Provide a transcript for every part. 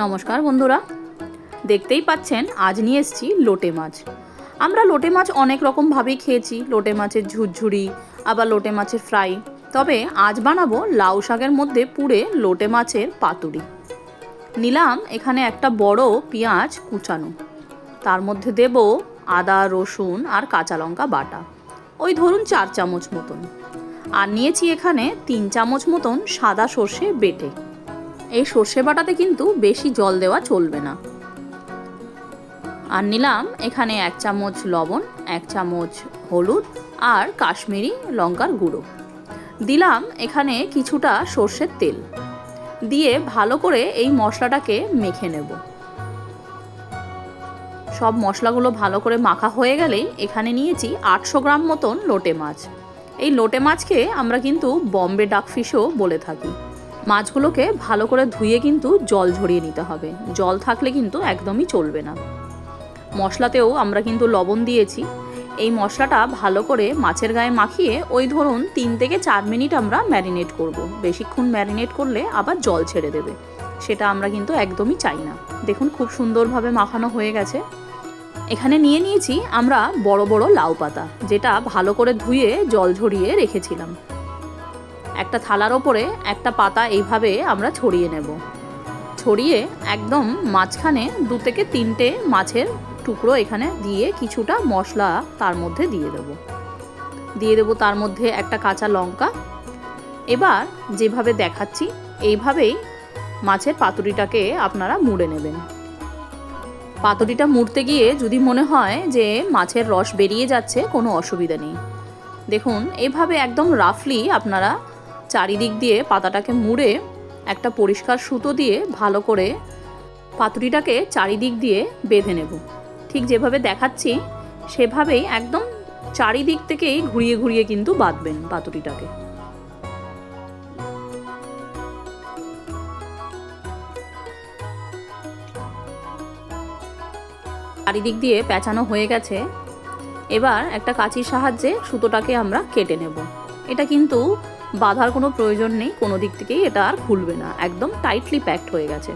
নমস্কার বন্ধুরা। দেখতেই পাচ্ছেন, আজ নিয়ে এসেছি লোটে মাছ। আমরা লোটে মাছ অনেক রকমভাবেই খেয়েছি। লোটে মাছের ঝুরঝুরি, আবার লোটে মাছের ফ্রাই। তবে আজ বানাবো লাউ শাকের মধ্যে পুড়ে লোটে মাছের পাতুরি। নিলাম এখানে একটা বড় পেঁয়াজ কুচানো। তার মধ্যে দেব আদা, রসুন আর কাঁচা লঙ্কা বাটা। ওই ধরুন চার চামচ মতন। আর নিয়েছি এখানে তিন চামচ মতন সাদা সর্ষে বেটে। এই সর্ষে বাটাতে কিন্তু বেশি জল দেওয়া চলবে না। আর নিলাম এখানে এক চামচ লবণ, এক চামচ হলুদ আর কাশ্মীরি লঙ্কার গুঁড়ো। দিলাম এখানে কিছুটা সর্ষের তেল। দিয়ে ভালো করে এই মশলাটাকে মেখে নেব। সব মশলাগুলো ভালো করে মাখা হয়ে গেলেই এখানে নিয়েছি আটশো গ্রাম মতন লোটে মাছ। এই লোটে মাছকে আমরা কিন্তু বম্বে ডাক ফিশও বলে থাকি। মাছগুলোকে ভালো করে ধুয়ে কিন্তু জল ঝরিয়ে নিতে হবে। জল থাকলে কিন্তু একদমই চলবে না। মশলাতেও আমরা কিন্তু লবণ দিয়েছি। এই মশলাটা ভালো করে মাছের গায়ে মাখিয়ে ওই ধরুন তিন থেকে চার মিনিট আমরা ম্যারিনেট করব। বেশিক্ষণ ম্যারিনেট করলে আবার জল ছেড়ে দেবে। সেটা আমরা কিন্তু একদমই চাই না। দেখুন খুব সুন্দরভাবে মাখানো হয়ে গেছে। এখানে নিয়ে নিয়েছি আমরা বড় বড় লাউ পাতা, যেটা ভালো করে ধুয়ে জল ঝরিয়ে রেখেছিলাম। একটা থালার ওপরে একটা পাতা এইভাবে আমরা ছড়িয়ে নেব। ছড়িয়ে একদম মাঝখানে দু থেকে তিনটে মাছের টুকরো এখানে দিয়ে কিছুটা মশলা তার মধ্যে দিয়ে দেব। দিয়ে দেব তার মধ্যে একটা কাঁচা লঙ্কা। এবার যেভাবে দেখাচ্ছি, এইভাবেই মাছের পাতুরিটাকে আপনারা মুড়ে নেবেন। পাতুরিটা মুড়তে গিয়ে যদি মনে হয় যে মাছের রস বেরিয়ে যাচ্ছে, কোনো অসুবিধা নেই। দেখুন, এভাবে একদম রাফলি আপনারা চারিদিক দিয়ে পাতাটাকে মুড়ে একটা পরিষ্কার সুতো দিয়ে ভালো করে পাতুরিটাকে চারিদিক দিয়ে বেঁধে নেব। ঠিক যেভাবে দেখাচ্ছি, সেভাবেই একদম চারিদিক থেকেই ঘুরিয়ে ঘুরিয়ে কিন্তু বাঁধবেন পাতুরিটাকে। চারিদিক দিয়ে পেঁচানো হয়ে গেছে। এবার একটা কাঁচির সাহায্যে সুতোটাকে আমরা কেটে নেব। এটা কিন্তু বাঁধার কোনো প্রয়োজন নেই, কোনো দিক থেকেই এটা আর খুলবে না। একদম টাইটলি প্যাকড হয়ে গেছে।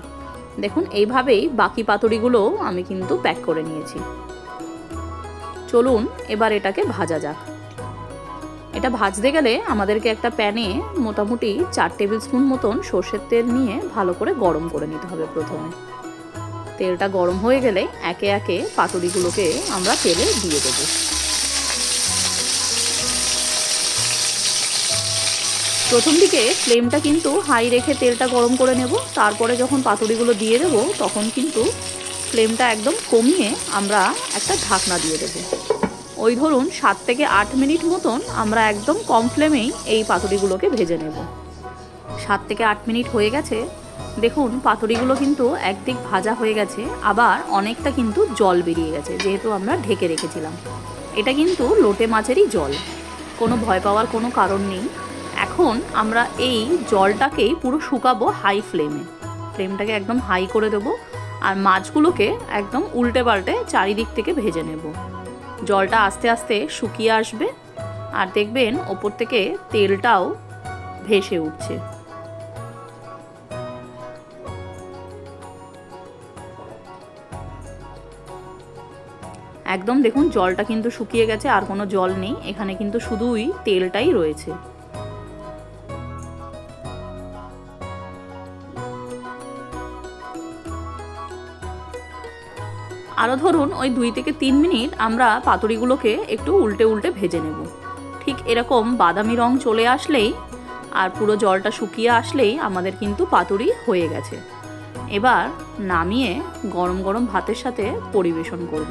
দেখুন, এইভাবেই বাকি পাতুরিগুলোও আমি কিন্তু প্যাক করে নিয়েছি। চলুন, এবার এটাকে ভাজা যাক। এটা ভাজতে গেলে আমাদেরকে একটা প্যানে মোটামুটি চার টেবিল স্পুন মতন সর্ষের তেল নিয়ে ভালো করে গরম করে নিতে হবে প্রথমে। তেলটা গরম হয়ে গেলে একে একে পাতুরিগুলোকে আমরা তেলে দিয়ে দেবো। প্রথম দিকে ফ্লেমটা কিন্তু হাই রেখে তেলটা গরম করে নেব। তারপরে যখন পাতুরিগুলো দিয়ে দেবো, তখন কিন্তু ফ্লেমটা একদম কমিয়ে আমরা একটা ঢাকনা দিয়ে দেবো। ওই ধরুন সাত থেকে আট মিনিট মতন আমরা একদম কম ফ্লেমেই এই পাতুরিগুলোকে ভেজে নেব। সাত থেকে আট মিনিট হয়ে গেছে। দেখুন, পাতুরিগুলো কিন্তু একদিক ভাজা হয়ে গেছে, আবার অনেকটা কিন্তু জল বেরিয়ে গেছে, যেহেতু আমরা ঢেকে রেখেছিলাম। এটা কিন্তু লোটে মাছেরই জল। কোনো ভয় পাওয়ার কোনো কারণ নেই। এখন আমরা এই জলটাকেই পুরো শুকাবো হাই ফ্লেমে ফ্লেমটাকে একদম হাই করে দেবো আর মাছগুলোকে একদম উল্টে পাল্টে চারিদিক থেকে ভেজে নেব। জলটা আস্তে আস্তে শুকিয়ে আসবে আর দেখবেন ওপর থেকে তেলটাও ভেসে উঠছে। একদম দেখুন জলটা কিন্তু শুকিয়ে গেছে, আর কোনো জল নেই। এখানে কিন্তু শুধুই তেলটাই রয়েছে। আরও ধরুন ওই দুই থেকে তিন মিনিট আমরা পাতুরিগুলোকে একটু উল্টে উল্টে ভেজে নেব। ঠিক এরকম বাদামি রং চলে আসলেই আর পুরো জলটা শুকিয়ে আসলেই আমাদের কিন্তু পাতুরি হয়ে গেছে। এবার নামিয়ে গরম গরম ভাতের সাথে পরিবেশন করব।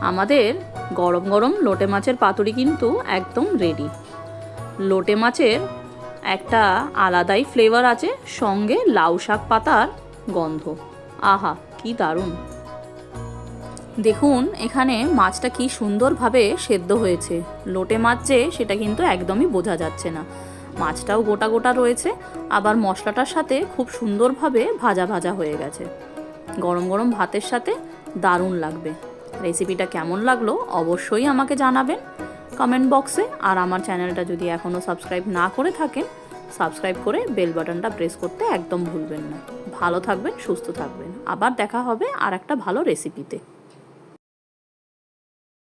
আমাদের গরম গরম লোটে মাছের পাতুরি কিন্তু একদম রেডি লোটে মাছের একটা আলাদাই ফ্লেভার আছে, সঙ্গে লাউ শাক পাতার গন্ধ। আহা! কি দারুণ। দেখুন, এখানে মাছটা কি সুন্দরভাবে সেদ্ধ হয়েছে। লোটে মাছ যে, সেটা কিন্তু একদমই বোঝা যাচ্ছে না। মাছটাও গোটা গোটা রয়েছে, আবার মশলাটার সাথে খুব সুন্দরভাবে ভাজা ভাজা হয়ে গেছে। গরম গরম ভাতের সাথে দারুণ লাগবে। রেসিপিটা কেমন লাগল অবশ্যই আমাকে জানাবেন। কমেন্ট বক্সে, আর আমার চ্যানেলটা যদি এখনও সাবস্ক্রাইব না করে থাকেন সাবস্ক্রাইব করে বেল বাটনটা প্রেস করতে একদম ভুলবেন না। ভালো থাকবেন, সুস্থ থাকবেন। আবার দেখা হবে আর একটা ভালো রেসিপিতে